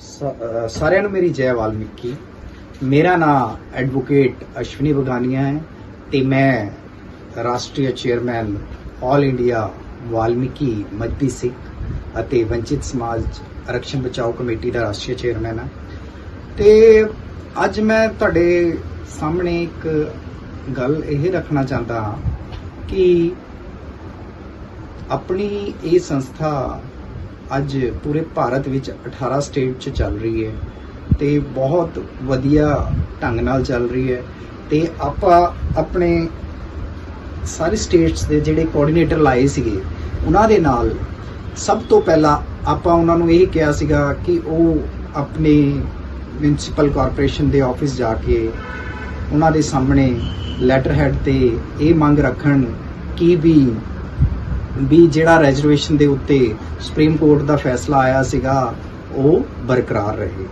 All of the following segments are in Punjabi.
ਸ- ਸਾਰਿਆਂ ਨੂੰ ਮੇਰੀ ਜੈ ਵਾਲਮੀਕੀ। ਮੇਰਾ ਨਾਮ ਐਡਵੋਕੇਟ ਅਸ਼ਵਨੀ ਬਗਾਨੀਆ ਹੈ ਤੇ ਮੈਂ ਰਾਸ਼ਟਰੀ chairman all India Valmiki Mazhabi Sikh ਅਤੇ ਵੰਚਿਤ ਸਮਾਜ ਆਰਕਸ਼ਣ ਬਚਾਓ ਕਮੇਟੀ ਦਾ ਰਾਸ਼ਟਰੀ ਚੇਅਰਮੈਨ ਹਾਂ। ਤੇ ਅੱਜ ਮੈਂ ਤੁਹਾਡੇ ਸਾਹਮਣੇ ਇੱਕ ਗੱਲ ਇਹ ਰੱਖਣਾ ਚਾਹੁੰਦਾ ਹਾਂ ਕਿ ਆਪਣੀ ਇਹ ਸੰਸਥਾ ਅੱਜ ਪੂਰੇ ਭਾਰਤ ਵਿੱਚ 18 ਸਟੇਟ 'ਚ ਚੱਲ ਰਹੀ ਹੈ ਤੇ ਬਹੁਤ ਵਧੀਆ ਢੰਗ ਨਾਲ ਚੱਲ ਰਹੀ ਹੈ ਤੇ ਆਪਾਂ ਆਪਣੇ ਸਾਰੇ ਸਟੇਟਸ ਦੇ ਜਿਹੜੇ ਕੋਆਰਡੀਨੇਟਰ ਲਾਏ ਸੀਗੇ, ਉਹਨਾਂ ਦੇ ਨਾਲ ਸਭ ਤੋਂ ਪਹਿਲਾਂ ਆਪਾਂ ਉਹਨਾਂ ਨੂੰ ਇਹ ਕਿਹਾ ਸੀਗਾ ਕਿ ਉਹ ਆਪਣੇ ਮਿਊਨਿਸਪਲ ਕਾਰਪੋਰੇਸ਼ਨ ਦੇ ਆਫਿਸ ਜਾ ਕੇ ਉਹਨਾਂ ਦੇ ਸਾਹਮਣੇ ਲੈਟਰ ਹੈਡ ਤੇ ਇਹ ਮੰਗ ਰੱਖਣ ਕਿ ਵੀ ਵੀ ਜਿਹੜਾ ਰੈਜ਼ਰਵੇਸ਼ਨ ਦੇ ਉੱਤੇ ਸੁਪਰੀਮ ਕੋਰਟ ਦਾ ਫੈਸਲਾ ਆਇਆ ਸੀਗਾ, ਉਹ ਬਰਕਰਾਰ ਰਹੇ।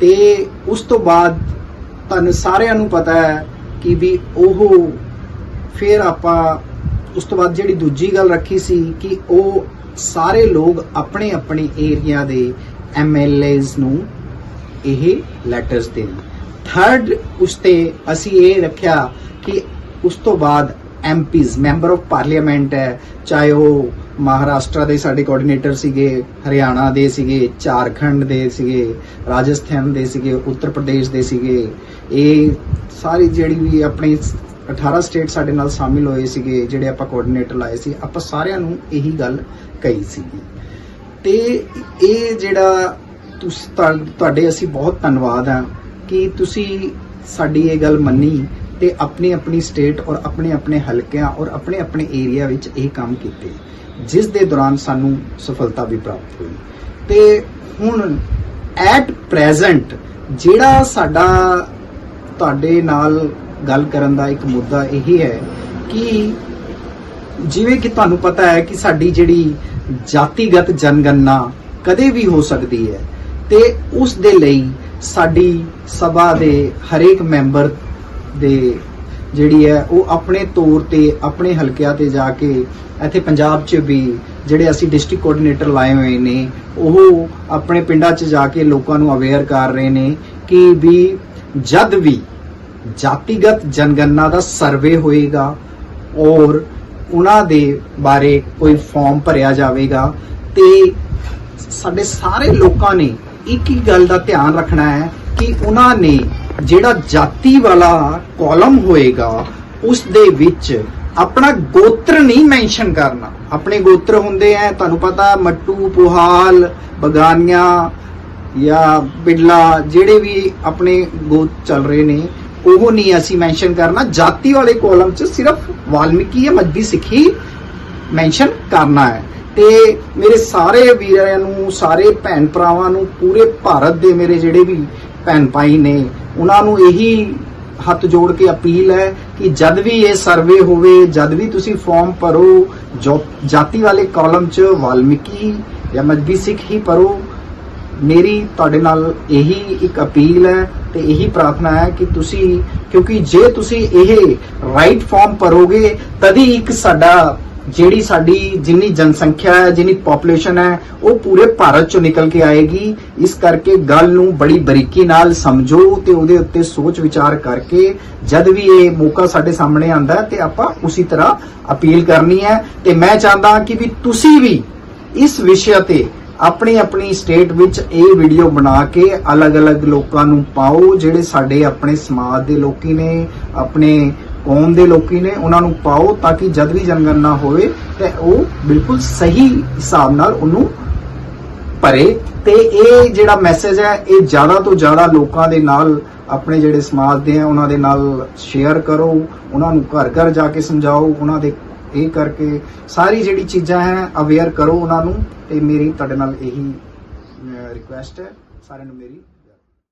ਤੇ ਉਸ ਤੋਂ ਬਾਅਦ ਤੁਹਾਨੂੰ ਸਾਰਿਆਂ ਨੂੰ ਪਤਾ ਹੈ ਕਿ ਵੀ ਉਹ ਫਿਰ ਆਪਾਂ ਉਸ ਤੋਂ ਬਾਅਦ ਜਿਹੜੀ ਦੂਜੀ ਗੱਲ ਰੱਖੀ ਸੀ ਕਿ ਉਹ ਸਾਰੇ ਲੋਕ ਆਪਣੇ ਆਪਣੇ ਏਰੀਆ ਦੇ ਐਮਐਲਏਜ਼ ਨੂੰ ਇਹ ਲੈਟਰਸ ਦੇਣ। ਥਰਡ ਉਸ ਤੇ ਅਸੀਂ ਇਹ ਰੱਖਿਆ ਕਿ ਉਸ ਤੋਂ ਬਾਅਦ ਐਮਪੀਜ਼ ਮੈਂਬਰ ਆਫ ਪਾਰਲੀਮੈਂਟ ਹੈ। ਚਾਹੇ ਉਹ ਮਹਾਰਾਸ਼ਟਰ ਦੇ ਸਾਡੇ ਕੋਆਰਡੀਨੇਟਰ ਸੀਗੇ, ਹਰਿਆਣਾ ਦੇ ਸੀਗੇ, ਝਾਰਖੰਡ ਦੇ ਸੀਗੇ, ਰਾਜਸਥਾਨ ਦੇ ਸੀਗੇ, ਉੱਤਰ ਪ੍ਰਦੇਸ਼ ਦੇ ਸੀਗੇ। ਇਹ ਸਾਰੀ ਜਿਹੜੀ ਵੀ ਆਪਣੇ 18 ਸਟੇਟ ਸਾਡੇ ਨਾਲ ਸ਼ਾਮਿਲ ਹੋਏ ਸੀਗੇ, ਜਿਹੜੇ ਆਪਾਂ ਕੋਆਰਡੀਨੇਟਰ ਲਾਏ ਸੀ, ਆਪਾਂ ਸਾਰਿਆਂ ਨੂੰ ਇਹੀ ਗੱਲ ਕਹੀ ਸੀਗੀ। ਤੇ ਇਹ ਜਿਹੜਾ ਤੁਸੀਂ ਤੁਹਾਡੇ ਅਸੀਂ ਬਹੁਤ ਧੰਨਵਾਦ ਆ ਕਿ ਤੁਸੀਂ ਸਾਡੀ ਇਹ ਗੱਲ ਮੰਨੀ ਤੇ ਆਪਣੀ ਆਪਣੀ ਸਟੇਟ ਔਰ ਆਪਣੇ ਆਪਣੇ ਹਲਕਿਆਂ ਔਰ ਆਪਣੇ ਆਪਣੇ ਏਰੀਆ ਵਿੱਚ ਇਹ ਕੰਮ ਕੀਤੇ। ਜਿਸ ਦੇ ਦੌਰਾਨ ਸਾਨੂੰ ਸਫਲਤਾ ਵੀ ਪ੍ਰਾਪਤ ਹੋਈ। ਤੇ ਹੁਣ ਐਟ ਪ੍ਰੈਜ਼ੈਂਟ ਜਿਹੜਾ ਸਾਡਾ ਤੁਹਾਡੇ ਨਾਲ ਗੱਲ ਕਰਨ ਦਾ ਇੱਕ ਮੁੱਦਾ ਇਹ ਹੈ ਕਿ ਜਿਵੇਂ ਕਿ ਤੁਹਾਨੂੰ ਪਤਾ ਹੈ ਕਿ ਸਾਡੀ ਜਿਹੜੀ ਜਾਤੀਗਤ ਜਨਗਣਨਾ ਕਦੇ ਵੀ ਹੋ ਸਕਦੀ ਹੈ ਤੇ ਉਸ ਦੇ ਲਈ ਸਾਡੀ ਸਭਾ ਦੇ ਹਰੇਕ ਮੈਂਬਰ ਦੇ ਜਿਹੜੀ ਹੈ, ਉਹ ਆਪਣੇ ਤੌਰ ਤੇ, ਆਪਣੇ ਹਲਕਿਆਂ ਤੇ ਜਾ ਕੇ ਇੱਥੇ ਪੰਜਾਬ 'ਚ ਵੀ ਜਿਹੜੇ ਅਸੀਂ ਡਿਸਟ੍ਰਿਕਟ ਕੋਆਰਡੀਨੇਟਰ ਲਾਏ ਹੋਏ ਨੇ, ਉਹ ਆਪਣੇ ਪਿੰਡਾਂ 'ਚ ਜਾ ਕੇ ਲੋਕਾਂ ਨੂੰ ਅਵੇਅਰ ਕਰ ਰਹੇ ਨੇ ਕਿ ਵੀ ਜਦ ਵੀ ਜਾਤੀਗਤ ਜਨਗਣਨਾ ਦਾ ਸਰਵੇ ਹੋਏਗਾ ਔਰ ਉਹਨਾਂ ਦੇ ਬਾਰੇ ਕੋਈ ਫਾਰਮ ਭਰਿਆ ਜਾਵੇਗਾ ਤੇ ਸਾਡੇ ਸਾਰੇ ਲੋਕਾਂ ਨੇ ਇੱਕ ਹੀ ਗੱਲ ਦਾ ਧਿਆਨ ਰੱਖਣਾ ਹੈ ਕਿ ਉਹਨਾਂ ਨੇ ਜਿਹੜਾ ਜਾਤੀ ਵਾਲਾ ਕਾਲਮ ਹੋਏਗਾ ਉਸ ਦੇ ਵਿੱਚ ਆਪਣਾ ਗੋਤਰ ਨਹੀਂ ਮੈਂਸ਼ਨ ਕਰਨਾ। ਆਪਣੇ ਗੋਤਰ ਹੁੰਦੇ ਆ ਤੁਹਾਨੂੰ ਪਤਾ, ਮੱਟੂ, ਪੁਹਾਲ, ਬਗਾਨੀਆਂ ਜਾਂ ਬਿੱਲਾ, ਜਿਹੜੇ ਵੀ ਆਪਣੇ ਗੋਤ ਚੱਲ ਰਹੇ ਨੇ, ਉਹ ਨਹੀਂ ਅਸੀਂ ਮੈਂਸ਼ਨ ਕਰਨਾ। ਜਾਤੀ ਵਾਲੇ ਕਾਲਮ 'ਚ ਸਿਰਫ ਵਾਲਮੀਕੀ ਜਾਂ ਮੱਧੀ ਸਿੱਖੀ ਮੈਂਸ਼ਨ ਕਰਨਾ ਹੈ ਤੇ ਮੇਰੇ ਸਾਰੇ ਵੀਰਾਂ ਨੂੰ, ਸਾਰੇ ਭੈਣ ਭਰਾਵਾਂ ਨੂੰ, ਪੂਰੇ ਭਾਰਤ ਦੇ ਮੇਰੇ ਜਿਹੜੇ ਵੀ ਭੈਣ ਭਾਈ ਨੇ, ਉਹਨਾਂ ਨੂੰ ਇਹੀ ਹੱਥ ਜੋੜ ਕੇ ਅਪੀਲ ਹੈ ਕਿ ਜਦ ਵੀ ਇਹ ਸਰਵੇ ਹੋਵੇ, ਜਦ ਵੀ ਤੁਸੀਂ ਫਾਰਮ ਭਰੋ, ਜੋ- ਜਾਤੀ ਵਾਲੇ ਕਾਲਮ 'ਚ ਵਾਲਮੀਕੀ ਜਾਂ ਮਜਬੀ ਸਿੱਖ ਹੀ ਭਰੋ, ਮੇਰੀ ਤੁਹਾਡੇ ਨਾਲ ਇਹੀ ਇੱਕ ਅਪੀਲ ਹੈ ਤੇ ਇਹੀ ਪ੍ਰਾਰਥਨਾ ਹੈ ਕਿ ਤੁਸੀਂ, ਕਿਉਂਕਿ ਜੇ ਤੁਸੀਂ ਇਹ ਰਾਈਟ ਫਾਰਮ ਭਰੋਗੇ, ਤਦੀ ਇੱਕ ਸਾਡਾ ਜਿਹੜੀ ਸਾਡੀ ਜਿੰਨੀ ਜਨਸੰਖਿਆ ਹੈ, ਜਿੰਨੀ ਪੋਪੂਲੇਸ਼ਨ ਹੈ, ਉਹ ਪੂਰੇ ਭਾਰਤ ਚੋਂ ਨਿਕਲ ਕੇ ਆਏਗੀ। ਇਸ ਕਰਕੇ ਗੱਲ ਨੂੰ ਬੜੀ ਬਰੀਕੀ ਨਾਲ ਸਮਝੋ ਤੇ ਉਹਦੇ ਉੱਤੇ ਸੋਚ ਵਿਚਾਰ ਕਰਕੇ ਜਦ ਵੀ ਇਹ ਮੌਕਾ ਸਾਡੇ ਸਾਹਮਣੇ ਆਂਦਾ ਹੈ ਤੇ ਆਪਾਂ ਉਸੇ ਤਰ੍ਹਾਂ ਅਪੀਲ ਕਰਨੀ ਹੈ। ਤੇ ਮੈਂ ਚਾਹੁੰਦਾ ਕਿ ਵੀ ਤੁਸੀਂ ਵੀ ਇਸ ਵਿਸ਼ੇ ਤੇ ਆਪਣੀ ਆਪਣੀ ਸਟੇਟ ਵਿੱਚ ਇਹ ਵੀਡੀਓ ਬਣਾ ਕੇ ਅਲੱਗ-ਅਲੱਗ ਲੋਕਾਂ ਨੂੰ ਪਾਓ, ਜਿਹੜੇ ਸਾਡੇ ਆਪਣੇ ਸਮਾਜ ਦੇ ਲੋਕੀ ਨੇ, ਆਪਣੇ ਕੌਮ ਦੇ ਲੋਕੀ ਨੇ, ਉਹਨਾਂ ਨੂੰ ਪਾਓ ਤਾਂ ਕਿ ਜਦ ਵੀ ਜਨਗਣਨਾ ਹੋਵੇ ਤੇ ਉਹ ਬਿਲਕੁਲ ਸਹੀ ਹਿਸਾਬ ਨਾਲ ਉਹਨੂੰ ਭਰੇ। ਤੇ ਇਹ ਜਿਹੜਾ ਮੈਸੇਜ ਹੈ, ਇਹ ਜ਼ਿਆਦਾ ਤੋਂ ਜ਼ਿਆਦਾ ਲੋਕਾਂ ਦੇ ਨਾਲ, ਆਪਣੇ ਜਿਹੜੇ ਸਮਾਜ ਦੇ ਆ ਉਹਨਾਂ ਦੇ ਨਾਲ ਸ਼ੇਅਰ ਕਰੋ, ਉਹਨਾਂ ਨੂੰ ਘਰ ਘਰ ਜਾ ਕੇ ਸਮਝਾਓ, ਉਹਨਾਂ ਦੇ ਇਹ ਕਰਕੇ ਸਾਰੀ ਜਿਹੜੀ ਚੀਜ਼ਾਂ ਹੈ ਅਵੇਅਰ ਕਰੋ ਉਹਨਾਂ ਨੂੰ। ਤੇ ਮੇਰੀ, ਤੁਹਾਡੇ ਨਾਲ ਇਹੀ ਰਿਕੁਐਸਟ ਹੈ, ਸਾਰਿਆਂ ਨੂੰ ਮੇਰੀ